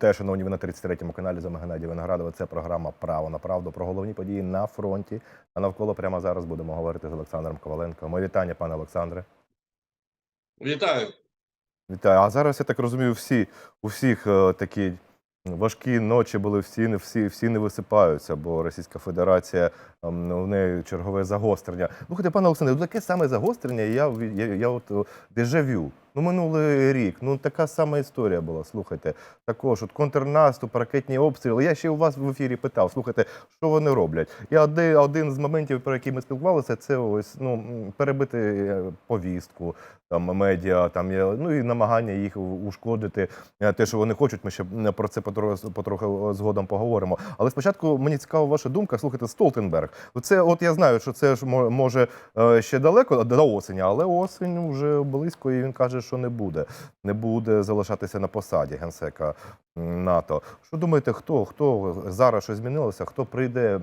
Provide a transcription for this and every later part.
Вітаю, шановні, ви на 33-му каналі за Геннадій Виноградова. Це програма Право на правду про головні події на фронті. А навколо прямо зараз будемо говорити з Олександром Коваленко. Моє вітання, пане Олександре. Вітаю. Вітаю. А зараз я так розумію, всі у всіх е, такі важкі ночі були, всі не всі, всі не висипаються, бо Російська Федерація у неї чергове загострення. Слухайте, пане Олександре, от яке саме загострення? Я, я, я от дежавю. Ну, минулий рік. Ну така сама історія була. Слухайте, також от контрнаступ, ракетні обстріли. Я ще у вас в ефірі питав. Слухайте, що вони роблять? Я один, один з моментів, про які ми спілкувалися, це ось ну перебити е, повістку, там медіа, там є ну і намагання їх ушкодити. Е, Те, що вони хочуть, ми ще про це потроху, потроху згодом поговоримо. Але спочатку мені цікава ваша думка. Слухайте, Столтенберг. Це, от я знаю, що це ж може е, ще далеко до осені, але осінь вже близько, і він каже, що не буде. Не буде залишатися на посаді генсека НАТО. Що думаєте, хто хто зараз що змінилося? Хто прийде?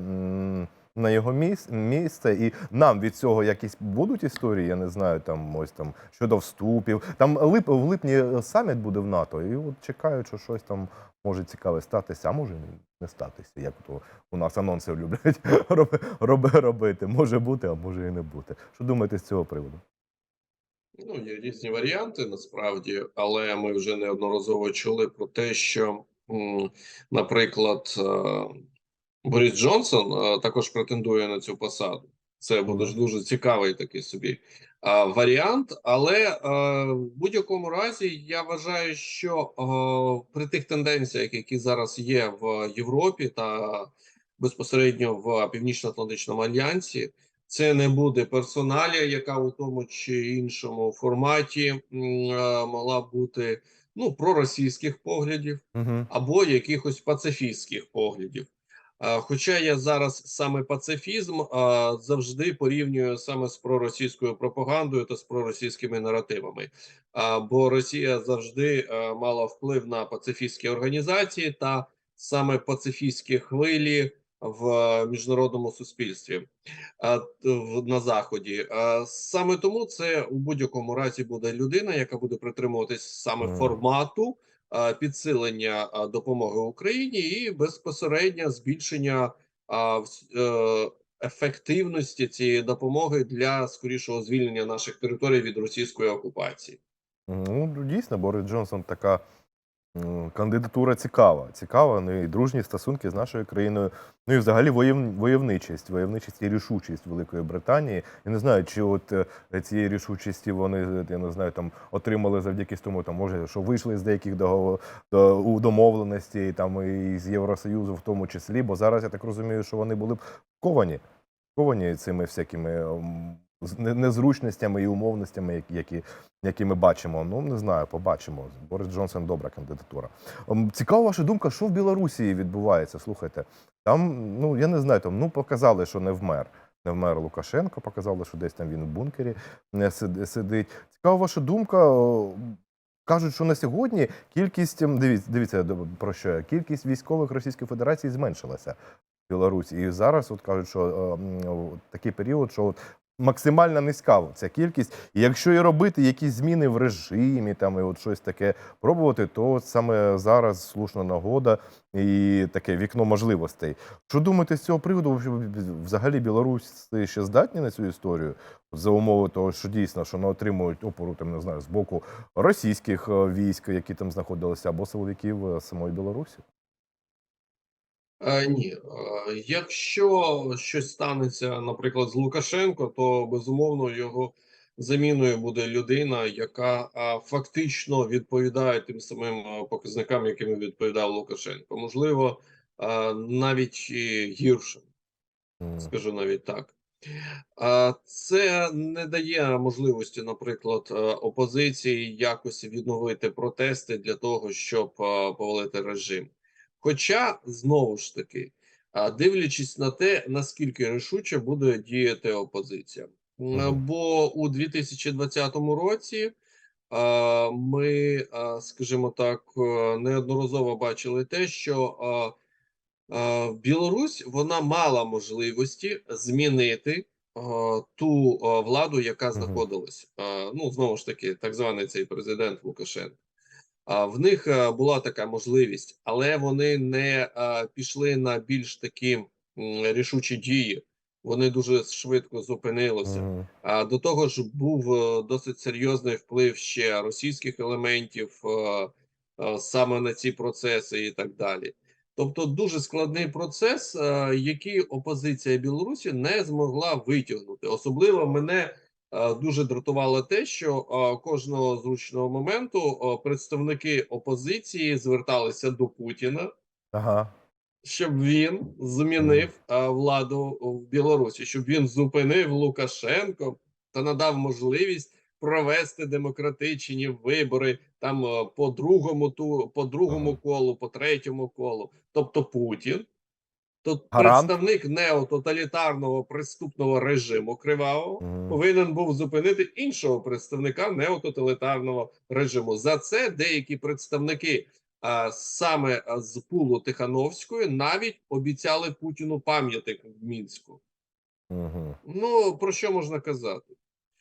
На його місце, і нам від цього якісь будуть історії, я не знаю, там ось там щодо вступів. Там лип, в липні саміт буде в НАТО, і от чекають, що щось там може цікаве статися, а може не статися, як то у нас анонси люблять роби, роби, робити. Може бути, а може і не бути. Що думаєте з цього приводу? Ну, є різні варіанти насправді, але ми вже неодноразово чули про те, що, наприклад, е, Борис Джонсон е, також претендує на цю посаду. Це буде ж дуже цікавий такий собі е, варіант. Але е, в будь-якому разі я вважаю, що е, при тих тенденціях, які зараз є в Європі та безпосередньо в Північно-Атлантичному альянсі, це не буде персоналія, яка у тому чи іншому форматі м, е, могла бути ну проросійських поглядів Угу. або якихось пацифістських поглядів. Е, Хоча я зараз саме пацифізм завжди порівнюю саме з проросійською пропагандою та з проросійськими наративами, бо Росія завжди е, мала вплив на пацифістські організації та саме пацифістські хвилі в міжнародному суспільстві на заході. Е, Саме тому це у будь-якому разі буде людина, яка буде притримуватись саме формату підсилення е, допомоги Україні і безпосередньо збільшення е, ефективності цієї допомоги для скорішого звільнення наших територій від російської окупації. Ну, дійсно, Борис Джонсон така кандидатура цікава. Цікава, ну і дружні стосунки з нашою країною. Ну і взагалі воєв, войовничість, войовничість і рішучість Великої Британії. Я не знаю, чи от е, цієї рішучості вони, я не знаю, там отримали завдяки тому, там може, що вийшли з деяких договор, до, домовленостей, там і з Євросоюзу в тому числі, бо зараз я так розумію, що вони були б ковані, ковані цими всякими незручностями і умовностями, які, які, ми бачимо. Ну не знаю, побачимо. Борис Джонсон добра кандидатура. Ем, Цікава ваша думка, що в Білорусі відбувається. Слухайте, там, ну я не знаю, там ну показали, що не вмер. Не вмер Лукашенко, показали, що десь там він у бункері не сидить. Цікава ваша думка. Кажуть, що на сьогодні кількість ем, дивіться, дивіться про що кількість військових Російської Федерації зменшилася в Білорусі. І зараз от кажуть, що е, м, о, такий період, що от максимально низька ця кількість. І якщо і робити якісь зміни в режимі, там і от щось таке пробувати, то саме зараз слушна нагода і таке вікно можливостей. Що думаєте з цього приводу? Взагалі білоруси ще здатні на цю історію за умови того, що дійсно що не отримують опору там не знаю з боку російських е, військ, які там знаходилися, або силовиків е, самої Білорусі? Е, ні, Е, якщо щось станеться, наприклад, з Лукашенко, то безумовно його заміною буде людина, яка а, фактично відповідає тим самим показникам, якими відповідав Лукашенко. Можливо, навіть і гірше, скажу навіть так. А, Це не дає можливості, наприклад, е, опозиції якось відновити протести для того, щоб е, повалити режим. Хоча знову ж таки, дивлячись на те, наскільки рішуче буде діяти опозиція, бо у 2020 році ми, скажімо так, е, неодноразово бачили те, що Білорусь вона мала можливості змінити ту владу, яка знаходилась. Ну знову ж таки, так званий цей президент Лукашенко. В них е, була така можливість, але вони не е, пішли на більш такі рішучі дії. Вони дуже швидко зупинилися. А до того ж, був е, досить серйозний вплив ще російських елементів саме на ці процеси і так далі. Тобто, дуже складний процес, який опозиція Білорусі не змогла витягнути. Особливо мене дуже дратувало те, що е, кожного зручного моменту е, представники опозиції зверталися до Путіна Ага. щоб він змінив владу в Білорусі, щоб він зупинив Лукашенко та надав можливість провести демократичні вибори там по другому ту, по другому колу, по третьому колу. Тобто Путін, то Гарант. представник неототалітарного преступного режиму кривавого Мгм. повинен був зупинити іншого представника неототалітарного режиму. За це деякі представники а, саме з пулу Тихановської навіть обіцяли Путіну пам'ятник в мінську. Мгм. Ну про що можна казати?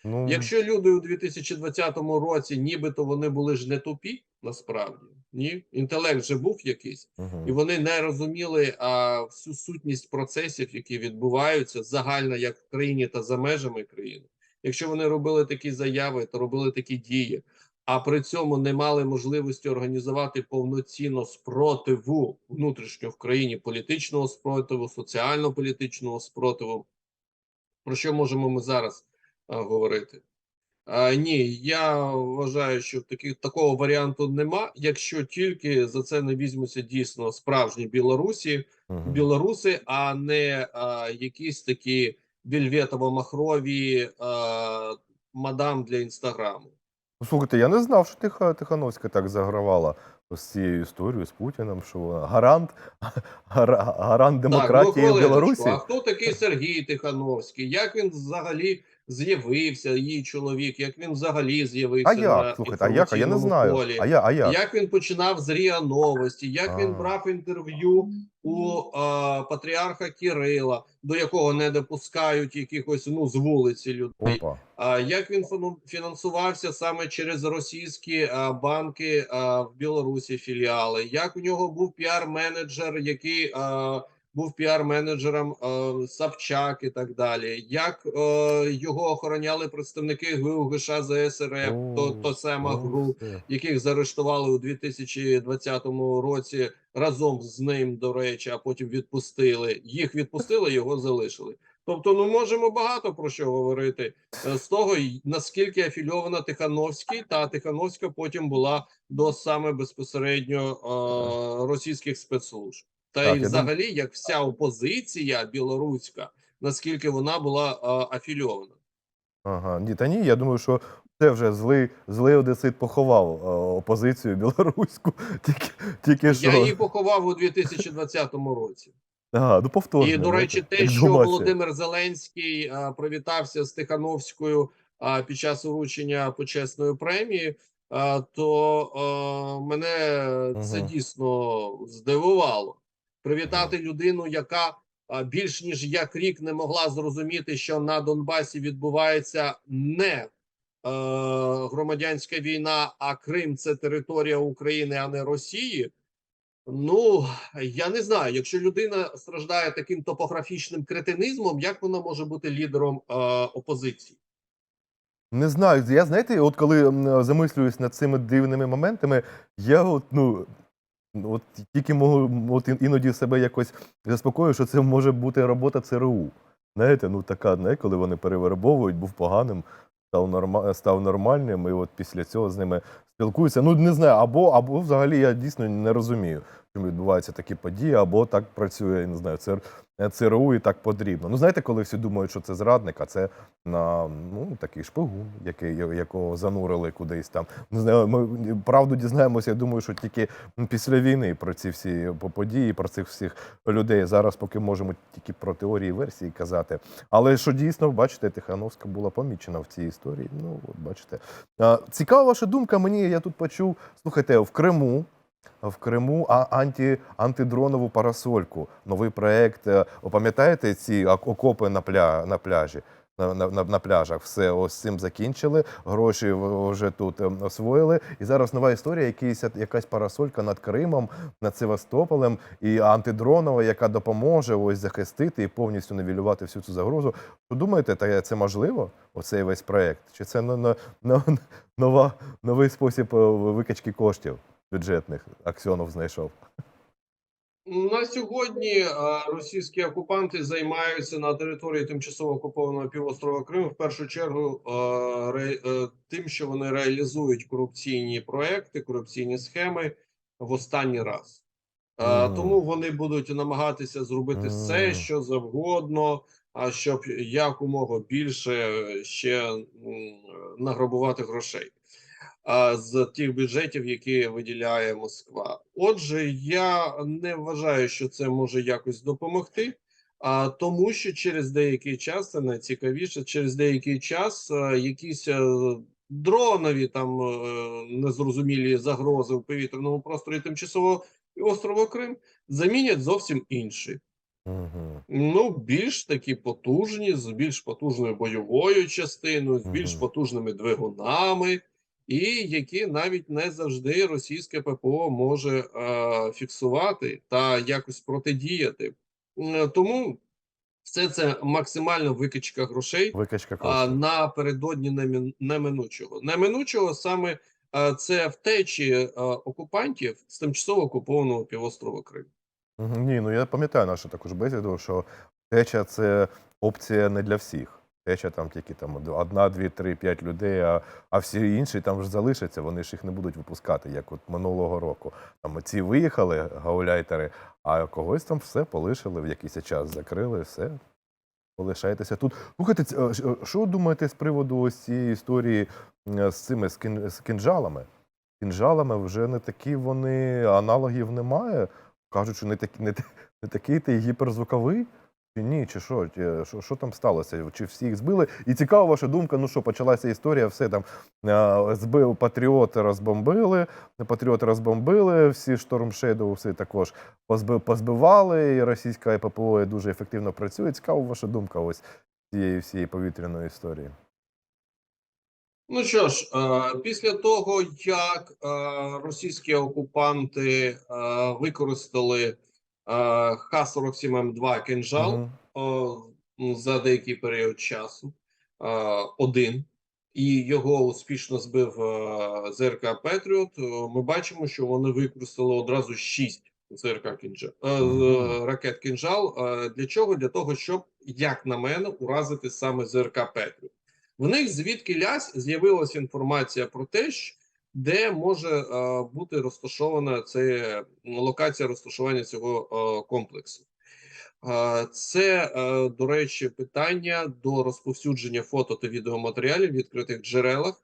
Ну, Якщо люди у 2020 році, нібито вони були ж не тупі, насправді ні, інтелект же був якийсь, мгм. і вони не розуміли а, всю сутність процесів, які відбуваються загально як в країні та за межами країни. Якщо вони робили такі заяви, то робили такі дії, а при цьому не мали можливості організувати повноцінно спротиву внутрішньо в країні політичного спротиву, соціально-політичного спротиву. Про що можемо ми зараз а, говорити? А, ні, я вважаю, що таких такого варіанту нема, якщо тільки за це не візьмуться дійсно справжні білорусі, Мгм. білоруси, а не а, якісь такі вільветово-махрові а, мадам для інстаграму. Слухайте, я не знав, що Тиха, Тихановська так загравала з цією історією з Путіним, що вона гарант, гара- гарант демократії так, ну, хвилиночку, Білорусі. А хто такий Сергій Тихановський? Як він взагалі з'явився, її чоловік? Як він взагалі з'явився А як? Слухайте, а як? А я не знаю. полі? А я, а як? Як він починав з РІА Новості, як він брав інтерв'ю у а, патріарха Кирила, до якого не допускають якихось ну з вулиці людей. Опа. А як він фінансувався саме через російські а, банки а, в Білорусі філіали? Як у нього був піар-менеджер, який а, був піар-менеджером а, Савчак і так далі? Як е, його охороняли представники ГУ ГШ ЗСРФ, то, то сама ГРУ, яких заарештували у 2020 році разом з ним, до речі, а потім відпустили. Їх відпустили, його залишили. Тобто, ну можемо багато про що говорити е, з того, наскільки афільована Тихановський, та Тихановська потім була до саме безпосередньо е, російських спецслужб. Та Так, й взагалі, як вся опозиція білоруська, наскільки вона була е, афільована. Ага, ні, та ні, я думаю, що це вже злий, злий одесит поховав е, опозицію білоруську. Тільки, тільки що. Я її поховав у 2020 році. Ага, ну повторно. І до речі, те, що. Володимир Зеленський а, привітався з Тихановською а, під час вручення почесної премії, а, то а, мене це Мгм. дійсно здивувало. Привітати людину, яка більш ніж як рік не могла зрозуміти, що на Донбасі відбувається не е, громадянська війна, а Крим це територія України, а не Росії. Ну я не знаю, якщо людина страждає таким топографічним кретинизмом, як вона може бути лідером е, опозиції? Не знаю. Я знаєте, от коли замислююсь над цими дивними моментами, я от, ну. От тільки можу от іноді себе якось заспокоюю, що це може бути робота ЦРУ. Знаєте, ну така, не, коли вони перевербовують, був поганим, став, норма, став нормальним, і от після цього з ними спілкуються. Ну, не знаю, або, або взагалі я дійсно не розумію, відбуваються такі події, або так працює, я не знаю, ЦР, ЦРУ і так потрібно. Ну, знаєте, коли всі думають, що це зрадник, а це на ну, такий шпигун, який, якого занурили кудись там. Не знаю, ми правду дізнаємося, я думаю, що тільки після війни про ці всі події, про цих всіх людей. Зараз поки можемо тільки про теорії версії казати. Але що дійсно, бачите, Тихановська була помічена в цій історії. Ну, от бачите. Цікава ваша думка. Мені я тут почув. Слухайте, в Криму. В Криму а анті, антидронову парасольку. Новий проект. Е, Пам'ятаєте ці ок- окопи на, пля, на пляжі? на, на, на, на пляжах. Все, ось цим закінчили. Гроші вже тут ем, освоїли. І зараз нова історія, якийсь, якась парасолька над Кримом, над Севастополем і антидронова, яка допоможе ось захистити і повністю невілювати всю цю загрозу. Думаєте, та це можливо? Оцей весь проект? Чи це но- но- но- нова, новий спосіб е, викачки коштів бюджетних? Аксьонов знайшов. На сьогодні е, російські окупанти займаються на території тимчасово окупованого півострова Крим в першу чергу е, е, тим, що вони реалізують корупційні проекти, корупційні схеми в останній раз. Мгм. Тому вони будуть намагатися зробити все, що завгодно, а щоб якомога більше ще награбувати грошей з тих бюджетів, які виділяє Москва. Отже, я не вважаю, що це може якось допомогти. А тому, що через деякий час це найцікавіше, через деякий час якісь е, дронові там е, незрозумілі загрози в повітряному просторі тимчасово острова Крим замінять зовсім інші. Угу. Ну, більш такі потужні, з більш потужною бойовою частиною, з більш потужними двигунами, і які навіть не завжди російське ППО може е, фіксувати та якось протидіяти. Тому все це максимальна викачка грошей Викачка а, напередодні неминучого. Неминучого саме е, це втечі е, окупантів з тимчасово окупованого півострова Крим. Ні, ну я пам'ятаю нашу також бесіду, що теча це опція не для всіх. Теча там тільки там одна, дві, три, п'ять людей, а, а всі інші там ж залишаться, вони ж їх не будуть випускати, як от минулого року. Там ці виїхали, гауляйтери, а когось там все полишили в якийсь час, закрили, все. Полишайтеся тут. Слухайте, е, е, що думаєте з приводу ось цієї історії з цими з, кін, з кінжалами? Кінжалами вже не такі вони, аналогів немає. Кажуть, що не, такі, не, не такий ти гіперзвуковий. Ні, чи що, Чи- що, що там сталося? Чи всіх збили? І цікава ваша думка, ну що, почалася історія, все там е, збив патріоти, розбомбили, патріоти розбомбили, всі Шторм Шейдоу, всі також позби- позбивали, і російська ППО дуже ефективно працює. Цікава ваша думка ось цієї всієї повітряної історії. Ну що ж, е, після того, як е, російські окупанти е, використали е, Х-47М2 кинжал о, за деякий період часу, е, один, і його успішно збив е, ЗРК Петріот, е, ми бачимо, що вони використали одразу шість ЗРК кінжал, е, Мгм. ракет кинжал. Е, Для чого? Для того, щоб, як на мене, уразити саме ЗРК Петріот. В них звідки лясь з'явилася інформація про те, що де може е, бути розташована це локація розташування цього е, комплексу. Е, Це, до речі, питання до розповсюдження фото та відеоматеріалів в відкритих джерелах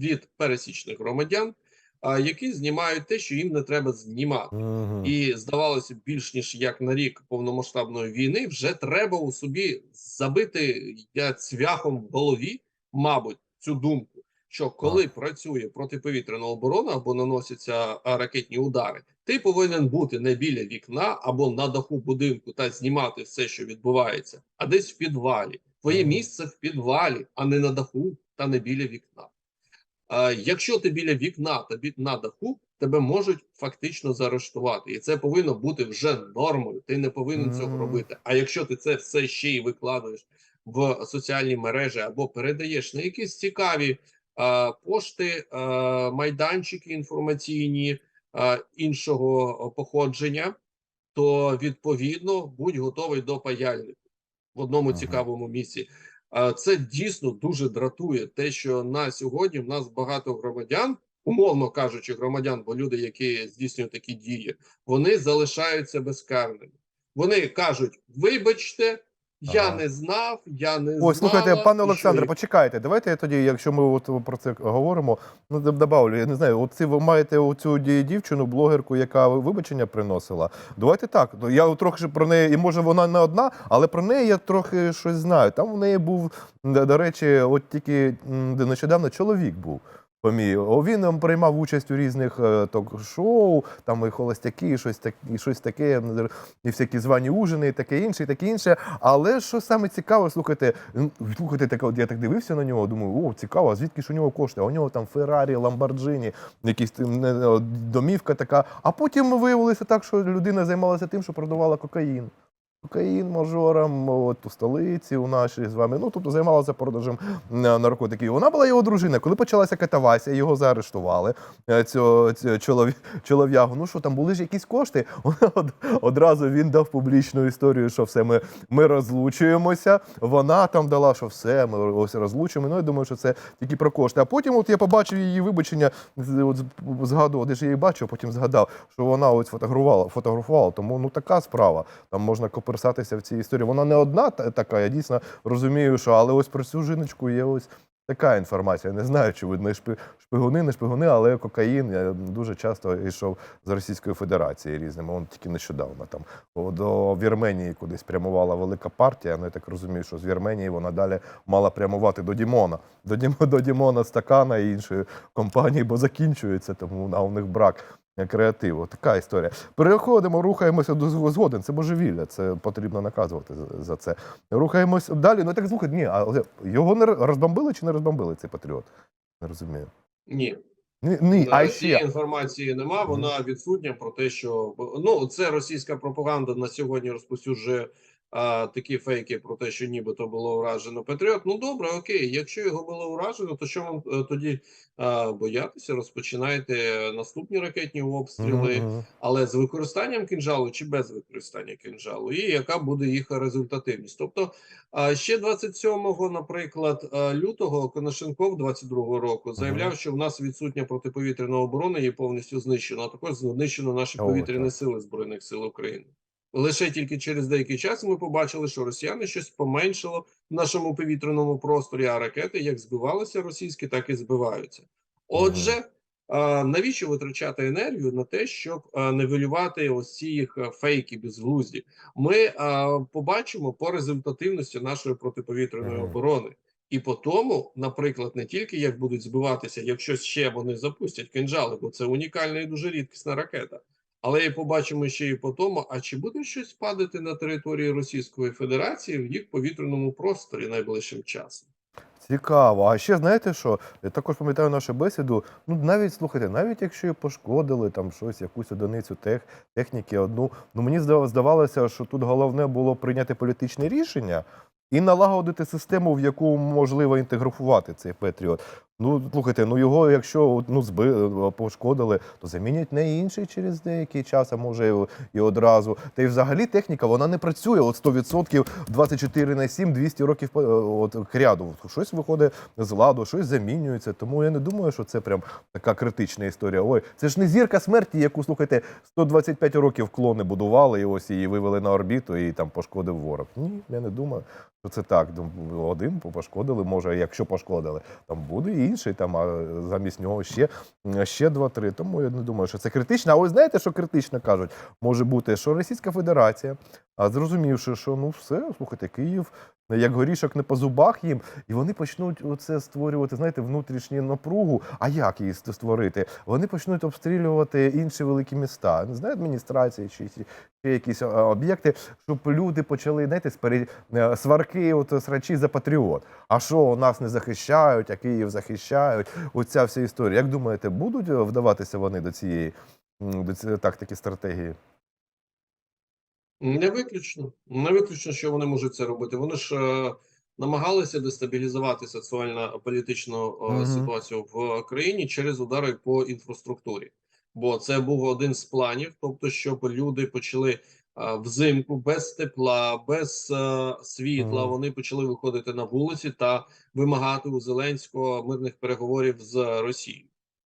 від пересічних громадян, які знімають те, що їм не треба знімати. Мгм. І здавалося, більш ніж як на рік повномасштабної війни, вже треба у собі забити я цвяхом в голові, мабуть, цю думку, що коли працює протиповітряна оборона або наносяться ракетні удари, ти повинен бути не біля вікна або на даху будинку та знімати все, що відбувається, а десь в підвалі. Твоє місце в підвалі, а не на даху та не біля вікна. А, якщо ти біля вікна та бі- на даху, тебе можуть фактично заарештувати, і це повинно бути вже нормою. Ти не повинен цього робити. А якщо ти це все ще й викладаєш в соціальні мережі або передаєш на якісь цікаві пошти, майданчики інформаційні іншого походження, то відповідно будь готовий до паяльнику в одному Ага. цікавому місці. Це дійсно дуже дратує те, що на сьогодні в нас багато громадян, умовно кажучи, громадян, бо люди, які здійснюють такі дії, вони залишаються безкарними. Вони кажуть: вибачте, я Ага. не знав, я не Ой, слухайте, пане Олександре, почекайте. Давайте я тоді, якщо ми от про це говоримо, ну добавлю, я не знаю, от ви маєте оцю ді- дівчину, блогерку, яка вибачення приносила. Давайте так. ну, Я трохи про неї, і може вона не одна, але про неї я трохи щось знаю. Там в неї був, до речі, от тільки нещодавно чоловік був. Він приймав участь у різних е, ток-шоу, там і холостяки, і щось таке, і щось таке, і всякі звані ужини, і таке інше, і таке інше. Але що саме цікаво, слухайте, слухайте, таке, от я так дивився на нього, думаю, о, цікаво, а звідки ж у нього кошти? А у нього там Феррарі, Ламборджині, якісь домівка така. А потім виявилося так, що людина займалася тим, що продавала кокаїн. Кокаїн мажорам от, у столиці у нашій з вами. Ну, тобто займалася продажем е, наркотиків. Вона була його дружина. Коли почалася катавасія, його заарештували. е, Цього, цього чолові, чолов'ягу. Ну що там були ж якісь кошти? Од, одразу він дав публічну історію, що все, ми, ми розлучуємося. Вона там дала, що все, ми ось розлучуємо. Ну, я думаю, що це тільки про кошти. А потім от я побачив її вибачення, от, згадував, де ж я її бачив, потім згадав, що вона ось фотографувала, фотографувала. Тому ну така справа. Там можна коперсатися в цій історії. Вона не одна та- така, я дійсно розумію, що але ось про цю жіночку є ось. Така інформація. Не знаю, чи ви не шпи- шпигуни, не шпигуни, але кокаїн я дуже часто йшов з Російської Федерації різними. Он тільки нещодавно там до Вірменії кудись прямувала велика партія. Ну я так розумію, що з Вірменії вона далі мала прямувати до Дімона. До, Дім, до Дімона Стакана і іншої компанії, бо закінчується, тому а у них брак креативу. Така історія. Переходимо, рухаємося до зг- згоден. Це божевілля, це потрібно наказувати за- це. Рухаємось далі. Ну так слухай, ні, але його не розбомбили чи не розбомбили цей патріот? Не розумію. Ні, Ні, ні а Е, цієї інформації нема. Вона відсутня про те, що ну це російська пропаганда на сьогодні розповсюджує а, такі фейки про те, що нібито було уражено Патріот. Ну добре, окей. Якщо його було уражено, то що вам е, тоді а, боятися? Розпочинайте наступні ракетні обстріли, Мгм. але з використанням кінжалу чи без використання кінжалу, і яка буде їх результативність? Тобто а, ще 27-го, наприклад, лютого Коношенков 22-го року заявляв, що в нас відсутня протиповітряна оборона, її повністю знищено. А також знищено наші повітряні так. сили збройних сил України. Лише тільки через деякий час ми побачили, що росіяни щось поменшило в нашому повітряному просторі, а ракети як збивалися російські, так і збиваються. Отже, навіщо витрачати енергію на те, щоб нивелювати ось ці їх фейки безглузді? Ми побачимо по результативності нашої протиповітряної оборони. І по тому, наприклад, не тільки як будуть збиватися, якщо ще вони запустять кинжали, бо це унікальна і дуже рідкісна ракета. Але і побачимо ще і по тому, а чи буде щось падати на території Російської Федерації в їх повітряному просторі найближчим часом? Цікаво. А ще знаєте що? Я також пам'ятаю нашу бесіду. Ну навіть слухайте, навіть якщо і пошкодили там щось, якусь одиницю тех, техніки, одну. Ну мені здав- здавалося, що тут головне було прийняти політичне рішення і налагодити систему, в яку можливо інтегрувати цей Петріот. Ну слухайте, ну його, якщо ну зби пошкодили, то замінять на інший через деякий час, а може і, і одразу. Та й взагалі техніка вона не працює. От 100% 24 на 7, 200 років е, от кряду. Щось виходить з ладу, щось замінюється. Тому я не думаю, що це прям така критична історія. Ой, це ж не зірка смерті, яку слухайте, 125 років клони будували, і ось її вивели на орбіту, і там пошкодив ворог. Ні, я не думаю. Це так, Дум- один пошкодили, може, якщо пошкодили, там буде інший, там, а замість нього ще, ще два-три. Тому я не думаю, що це критично. А ось знаєте, що критично кажуть? Може бути, що Російська Федерація, а зрозумівши, що ну все, слухайте, Київ як горішок не по зубах їм, і вони почнуть оце створювати, знаєте, внутрішню напругу. А як її створити? Вони почнуть обстрілювати інші великі міста, не знаю, адміністрації чи, чи, якісь об'єкти, щоб люди почали знаєте, е, сварки, от срачі за патріот. А що нас не захищають, а Київ захищають? Оця вся історія. Як думаєте, будуть е, вдаватися вони до цієї до цієї тактики стратегії? Не виключно. Не виключно, що вони можуть це робити. Вони ж е, намагалися дестабілізувати соціально-політичну е, Мгм. ситуацію в країні через удари по інфраструктурі. Бо це був один з планів, тобто, щоб люди почали е, взимку без тепла, без е, світла. Мгм. Вони почали виходити на вулиці та вимагати у Зеленського мирних переговорів з Росією.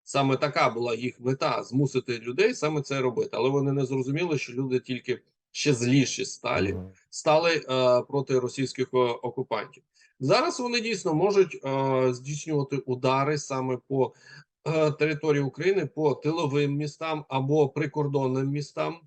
Саме така була їх мета змусити людей саме це робити. Але вони не зрозуміли, що люди тільки ще зліші сталі стали е, проти російських е, окупантів. Зараз вони дійсно можуть е, здійснювати удари саме по е, території України, по тиловим містам або прикордонним містам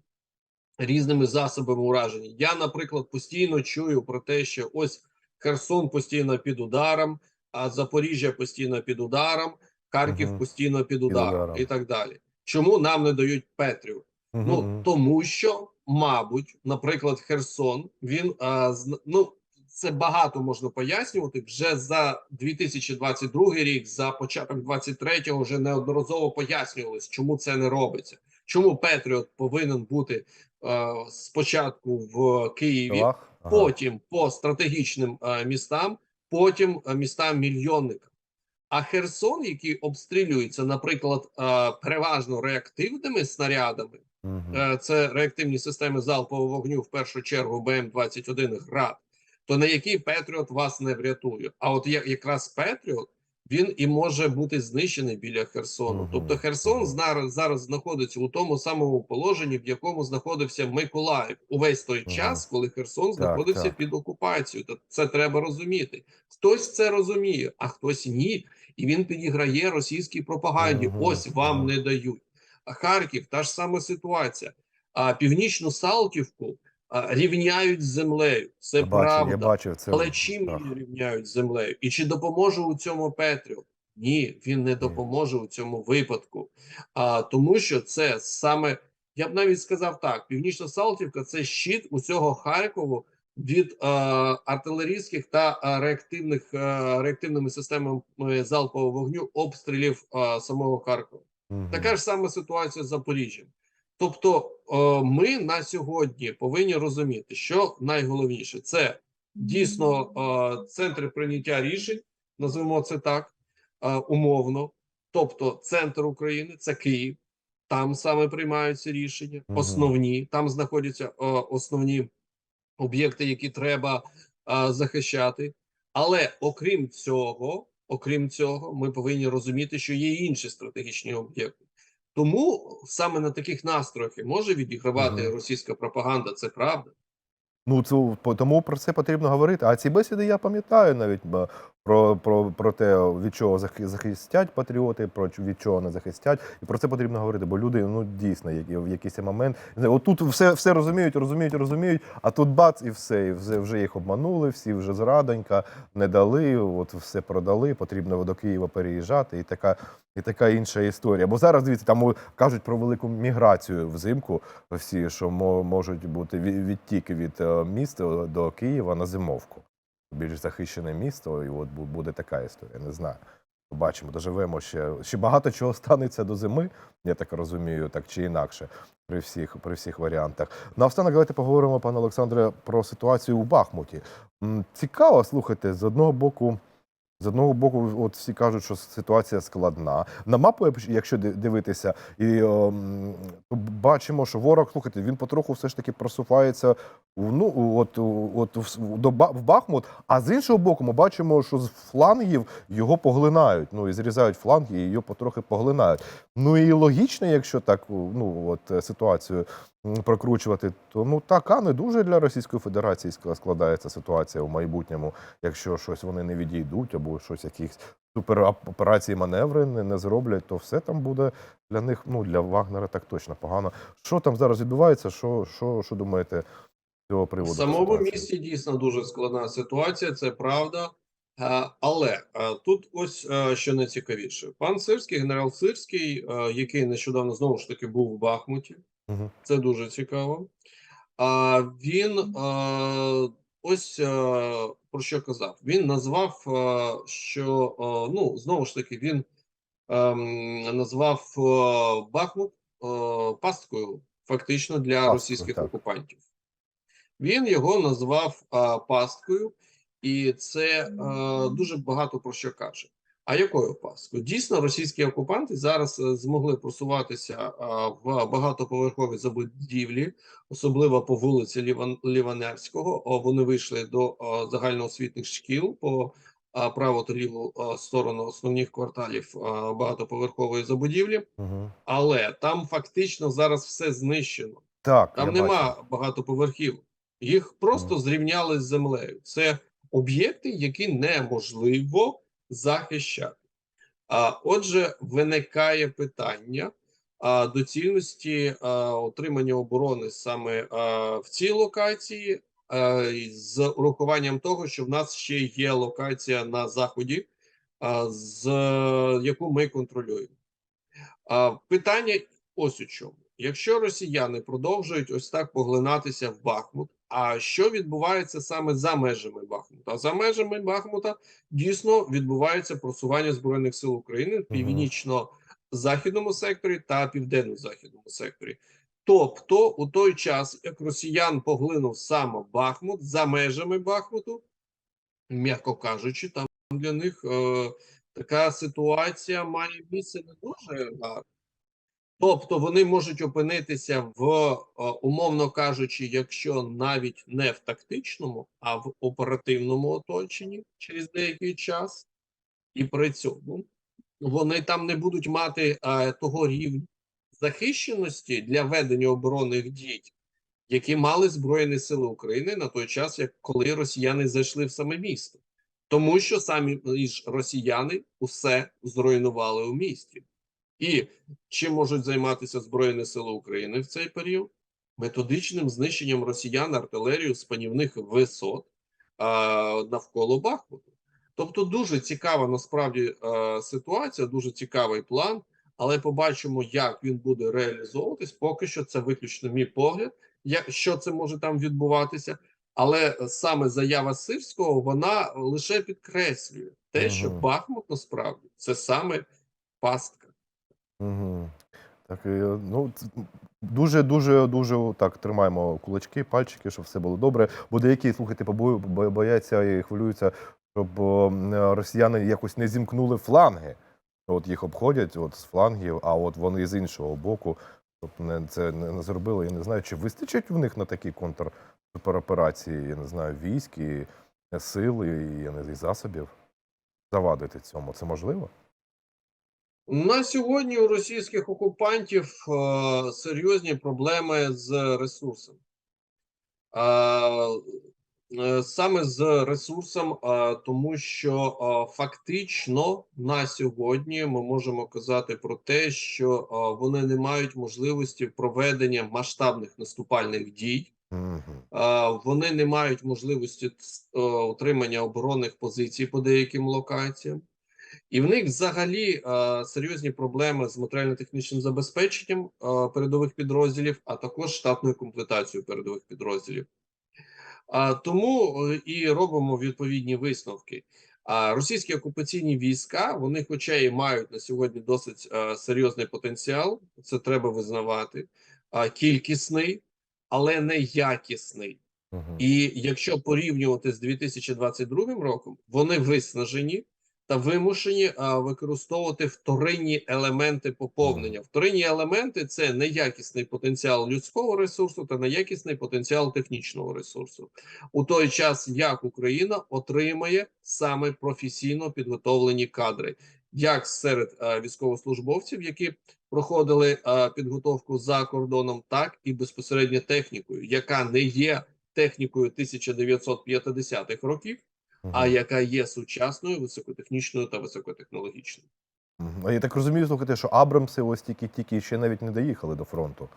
різними засобами ураження. Я, наприклад, постійно чую про те, що ось Херсон постійно під ударом, а Запоріжжя постійно під ударом. Харків Мгм. постійно під Під ударом ударом. і так далі. Чому нам не дають Петріот? Мгм, Ну тому що, мабуть, наприклад, Херсон він а, ну це багато можна пояснювати вже за 2022 рік, за початок 23-го вже неодноразово пояснювалось, чому це не робиться. Чому Петріот повинен бути е, спочатку в Києві? Ага. потім по стратегічним е, містам, потім містам мільйонникам. А Херсон, який обстрілюється, наприклад, е, переважно реактивними снарядами, це реактивні системи залпового вогню, в першу чергу БМ-21 ГРАД, то на який Петріот вас не врятує. А от якраз Петріот він і може бути знищений біля Херсону. Мгм. Тобто Херсон зараз, зараз знаходиться у тому самому положенні, в якому знаходився Миколаїв увесь той Мгм. час, коли Херсон знаходився так. під окупацією. Це треба розуміти. Хтось це розуміє, а хтось ні. І він підіграє російській пропаганді. Мгм. Ось вам не дають. Харків та ж сама ситуація. А північну Салтівку рівняють з землею. Це Я правда. я бачив це. Але чим Так. її рівняють з землею? І чи допоможе у цьому Петріот? Ні, він не допоможе у цьому випадку. А, тому що це саме, я б навіть сказав так: Північна Салтівка це щит усього Харкову від е, артилерійських та е, реактивних е, реактивними системами залпового вогню обстрілів е, самого Харкова. Така ж сама ситуація з Запоріжжям. Тобто, е, ми на сьогодні повинні розуміти, що найголовніше це дійсно е, центри прийняття рішень, називаємо це так е, умовно. Тобто, центр України це Київ, там саме приймаються рішення, основні, там знаходяться основні об'єкти, які треба захищати. Але окрім цього, окрім цього, ми повинні розуміти, що є інші стратегічні об'єкти. Тому саме на таких настроях і може відігравати Мгм. російська пропаганда. Це правда. Ну, це, тому про це потрібно говорити. А ці бесіди я пам'ятаю навіть про, про, про те, від чого захи- захистять патріоти, про від чого не захистять. І про це потрібно говорити, бо люди ну дійсно які, в якийсь момент. Отут все, все розуміють, розуміють, розуміють, а тут бац, і все, і вже, вже їх обманули, всі вже зрадонька, не дали, от все продали, потрібно до Києва переїжджати, і така, і така інша історія. Бо зараз дивіться, там кажуть про велику міграцію взимку. Всі, що мо- можуть бути ві- відтіки від е, міста до Києва на зимовку. Більш захищене місто, і от буде така історія. Не знаю. Побачимо, доживемо ще. Ще багато чого станеться до зими, я так розумію, так чи інакше, при всіх, при всіх варіантах. Наостанок, давайте поговоримо, пане Олександре, про ситуацію у Бахмуті. Цікаво, слухайте, з одного боку. З одного боку, от всі кажуть, що ситуація складна. На мапу, якщо дивитися, і ем, то бачимо, що ворог, слухайте, він потроху все ж таки просувається ну, от, от, до в Бахмут. А з іншого боку, ми бачимо, що з флангів його поглинають. Ну і зрізають фланги, і його потрохи поглинають. Ну і логічно, якщо так ну, от, е, ситуацію прокручувати, то ну така не дуже для Російської Федерації ск- складається ситуація в майбутньому якщо щось вони не відійдуть, або щось якісь супероперації, маневри не, не зроблять, то все там буде для них, ну для Вагнера так точно погано. Що там зараз відбувається? Що, що, що думаєте з цього В приводу? самому ситуації? місті дійсно дуже складна ситуація, це правда. Е, Але е, тут ось е, що найцікавіше. Пан Сирський, генерал Сирський, який нещодавно знову ж таки був в Бахмуті, Мгм. це дуже цікаво. А він е, ось е, про що казав. Він назвав, е, що е, ну знову ж таки він ем, назвав е, Бахмут е, пасткою фактично для Пасткою, російських так. окупантів. Він його назвав е, пасткою, і це е, дуже багато про що каже. А якою пасткою? Дійсно, російські окупанти зараз е, змогли просуватися е, в багатоповерхові забудівлі, особливо по вулиці Ліван, Ліваневського. Вони вийшли до е, загальноосвітніх шкіл по праву та ліву сторону основних кварталів багатоповерхової забудівлі, Мгм. але там фактично зараз все знищено. Так, Там нема бачу. багатоповерхів. Їх просто зрівняли з землею. Це об'єкти, які неможливо захищати. А отже, виникає питання а, доцільності отримання оборони саме в цій локації, а, з урахуванням того, що в нас ще є локація на заході з яку ми контролюємо. Питання ось у чому. Якщо росіяни продовжують ось так поглинатися в Бахмут, а що відбувається саме за межами Бахмута? За межами Бахмута дійсно відбувається просування Збройних сил України в північно-західному секторі та південно-західному секторі. Тобто, у той час, як росіян поглинув саме Бахмут, за межами Бахмуту, м'яко кажучи, там для них е, така ситуація має місце не дуже гарно. Тобто вони можуть опинитися в, е, умовно кажучи, якщо навіть не в тактичному, а в оперативному оточенні через деякий час, і при цьому вони там не будуть мати е, того рівня захищеності для ведення оборонних дій, які мали Збройні Сили України на той час, як коли росіяни зайшли в саме місто, тому що самі ж росіяни усе зруйнували у місті. І чим можуть займатися Збройні Сили України в цей період? Методичним знищенням росіян артилерію з панівних висот а, навколо Бахмуту. Тобто дуже цікава насправді е, ситуація, дуже цікавий план, але побачимо, як він буде реалізовуватись. Поки що це виключно мій погляд, як, що це може там відбуватися. Але саме заява Сирського вона лише підкреслює те, що Бахмут насправді це саме пастка. Угу. Так, ну, дуже, дуже, дуже так тримаємо кулачки, пальчики, щоб все було добре. Бо деякі, слухайте, побою- бо- бояться і хвилюються, щоб росіяни якось не зімкнули фланги. От їх обходять от, з флангів, а от вони з іншого боку, не, це не, зробили. Я не знаю, чи вистачить в них на такі контр супероперації, я не знаю, військ і сил, і, я не знаю, і засобів завадити цьому. Це можливо? На сьогодні у російських окупантів е, серйозні проблеми з ресурсом. Е, е, саме з ресурсом, е, тому що е, фактично на сьогодні ми можемо казати про те, що е, вони не мають можливості проведення масштабних наступальних дій. Вони не мають можливості утримання оборонних позицій по деяким локаціям, і в них взагалі е, серйозні проблеми з матеріально-технічним забезпеченням е, передових підрозділів, а також штатною комплектацією передових підрозділів. А тому е, і робимо відповідні висновки. А російські окупаційні війська вони, хоча і мають на сьогодні досить е, серйозний потенціал, це треба визнавати, а кількісний, але не якісний. І якщо порівнювати з 2022 роком, вони виснажені та вимушені а, використовувати вторинні елементи поповнення. Вторинні елементи це неякісний потенціал людського ресурсу та неякісний потенціал технічного ресурсу. У той час як Україна отримає саме професійно підготовлені кадри, як серед а, військовослужбовців, які проходили а, підготовку за кордоном, так і безпосередньо технікою, яка не є технікою 1950-х років, а яка є сучасною, високотехнічною та високотехнологічною. А я так розумію, слухайте, що Абрамси ось тільки тільки ще навіть не доїхали до фронту.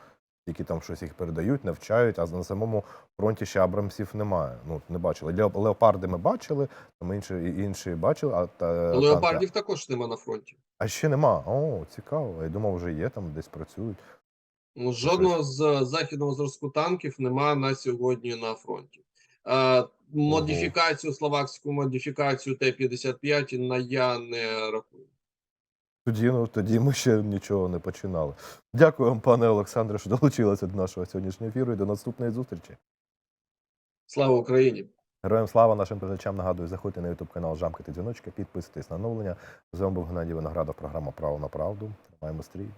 Тільки там щось їх передають, навчають, а на самому фронті ще Абрамсів немає. Ну, не бачили. Лео- Леопарди ми бачили, там інші, інші бачили, а та, танки. Леопардів також нема на фронті. А ще нема. О, цікаво. Я думав, вже є там, десь працюють. Ну, жодного з західного зразку танків нема на сьогодні на фронті. Модифікацію, словакську модифікацію Т-55 на я не рахую. Тоді, ну, тоді ми ще нічого не починали. Дякую вам, пане Олександре, що долучилися до нашого сьогоднішнього ефіру і до наступної зустрічі. Слава Україні! Героям слава нашим глядачам. Нагадую, заходьте на ютуб канал Жамкати Дзвіночка, підписуйтесь на оновлення. З вами був Геннадій Виноградов, програма Право на правду. Тримаємо стрій.